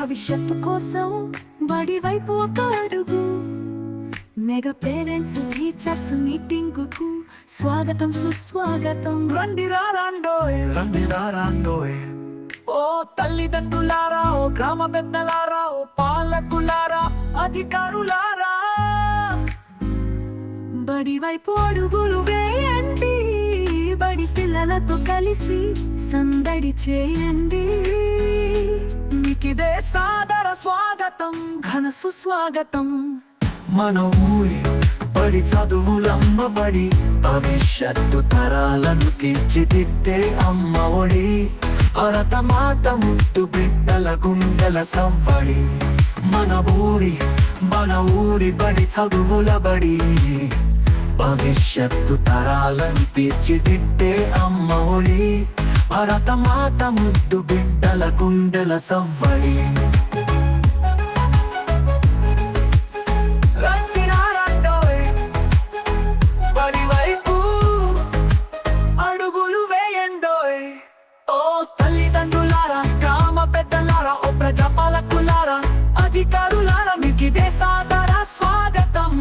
కోసం బడి వైపు ఒక అడుగు. మెగా పేరెంట్స్ టీచర్స్ మీటింగ్కు స్వాగతం సుస్వాగతం. రండి రాండోయ్. రండి రాండోయ్. ఓ తల్లిదండ్రులారా ఓ గ్రామ పెద్దలారా ఓ పాలకులారా అధికారులారా. బడి వైపు అడుగులు వేయండి. బడి పిల్లలతో కలిసి సందడి చేయండి. మీకిదే సాదర స్వాగతం ఘన సుస్వాగతం. మన ఊరి బడి చదువులమ్మబడి భవిష్యత్తు తరాలను తీర్చిదిద్దే అమ్మ ఒడి. భరత మాత ముద్దు బిడ్డల గుండెల సవ్వడి. మన ఊరి మన ఊరి బడి చదువుల బడి. భవిష్యత్తు తరాలను తీర్చిదిద్దే అమ్మ ఒడి. భరతమాత ముద్దు బిడ్డల గుండెల సవ్వడి అడుగులు వేయండోయ్. ఓ తల్లిదండ్రులారా గ్రామ పెద్దలారా ఓ ప్రజాపాలకులారా అధికారులారా మీకిదే సాదర స్వాగతం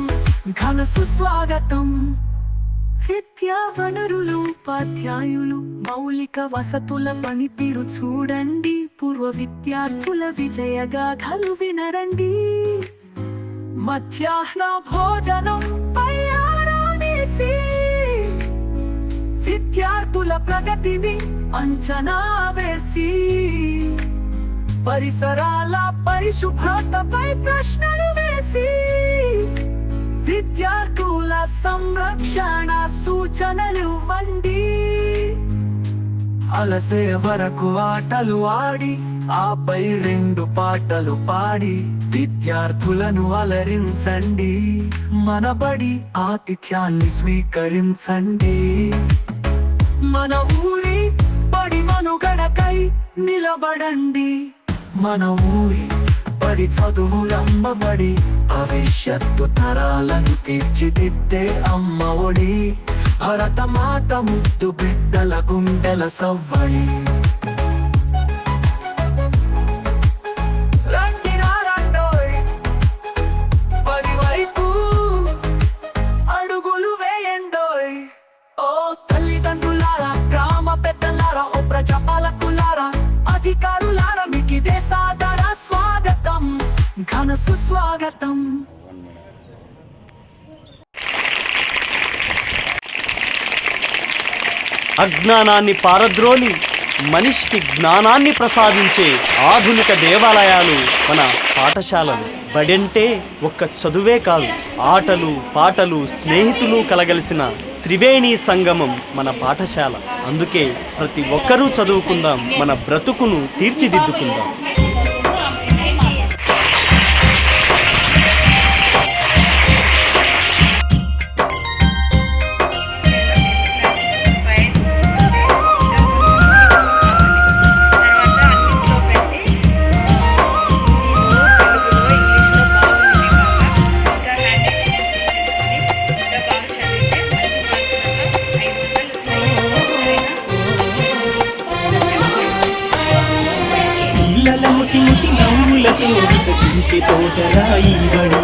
ఘన సుస్వాగతం. విద్యా వనరులు ఉపాధ్యాయులు మౌలిక వసతుల పనితీరు చూడండి. పూర్వ విద్యార్థుల విజయ గాథలు వినరండి. మధ్యాహ్న భోజనం పై విద్యార్థుల ప్రగతిని అంచనా వేసి. పరిసరాల పరిశుభ్రతపై ప్రశ్నలు వేసి. సంరక్షణ సూచనలు ఇవ్వండి. అలసే వరకు ఆటలు ఆడి ఆపై రెండు పాటలు పాడి విద్యార్థులను అలరించండి. మనబడి ఆతిథ్యాన్ని స్వీకరించండి. మన ఊరి బడి మనుగడకై నిలబడండి. మన ఊరి బడి చదువులమ్మబడి భవిష్యత్తు తరాలను తీర్చిదిద్దే అమ్మ ఒడి. భరత మాత ముద్దు బిడ్డల గుండెల సవ్వడి. సుస్వాగతం. అజ్ఞానాన్ని పారద్రోలి మనిషికి జ్ఞానాన్ని ప్రసాదించే ఆధునిక దేవాలయాలు మన పాఠశాలలు. బడంటే ఒక్క చదువే కాదు ఆటలు పాటలు స్నేహితులు కలగలిసిన త్రివేణి సంగమం మన పాఠశాల. అందుకే ప్రతి ఒక్కరూ చదువుకుందాం మన బ్రతుకును తీర్చిదిద్దుకుందాం. వికసించే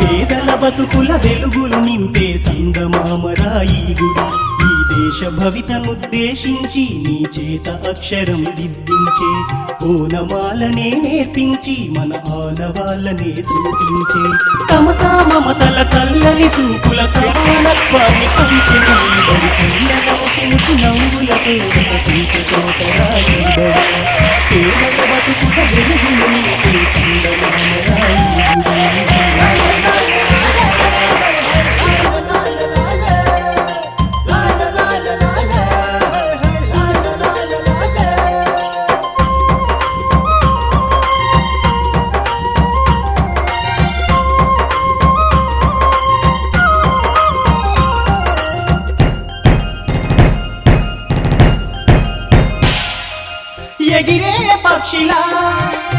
పేదల బతుకుల వెలుగులు నింపే సంగమామరాయిగుడు ఈ దేశ భవితనుద్దేశించి నీ చేత అక్షరం దిద్దించే ఓనమాలనే నేర్పించి మన ఆనవాళ్ళనే చూపించే సమతా మమతల చల్లని చూపుల సమానత్వాన్ని పంచిన నవ్వులతో వికసించే పేదల బతుకుల వెలుగులు ఎగిరే పక్షిలా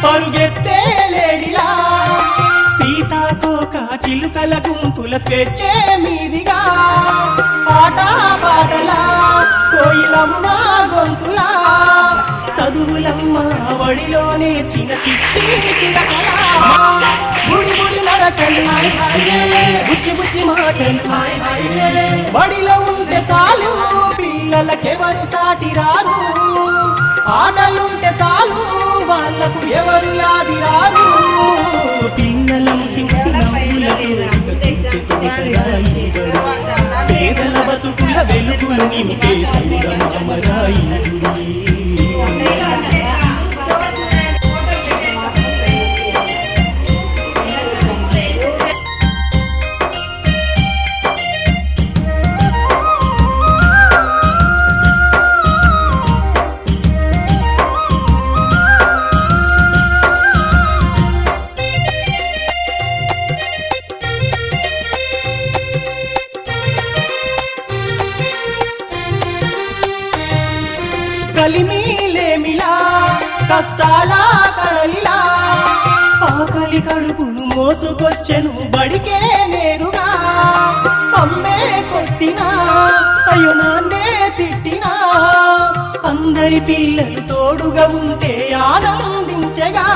పరుగెత్తే లేడిలా. సీతాకోక చిలుకల గుంపుల స్వేచ్ఛే మీదిగా. ఆట పాటలా కోయిలమ్మ గొంతులా. చదువులమ్మ వడిలో నేర్చిన చిట్టి చిరకలా గుడి గుడి నడకలు బుచ్చి బుచ్చి మాటలు బడిలో ఉంటే చాలు పిల్లలకెవరు సాటి రాదు. ఆటలుంటే చాలు వాళ్ళకు ఎవరు యాది రారు పిల్లల ముసిముసి నవ్వులతో వికసించే తోటరాయి బడి. పేదల బతుకుల వెలుగులు నింపే కలిమిలేమిలా కష్టాల కడలిలా? ఆకలి కడుపును మోసుకొచ్చెను బడికే నేరుగా. అమ్మే కొట్టినా అయ్యో నాన్నే తిట్టినా. అందరి పిల్లలు తోడుగా ఉంటే ఆనందించగా.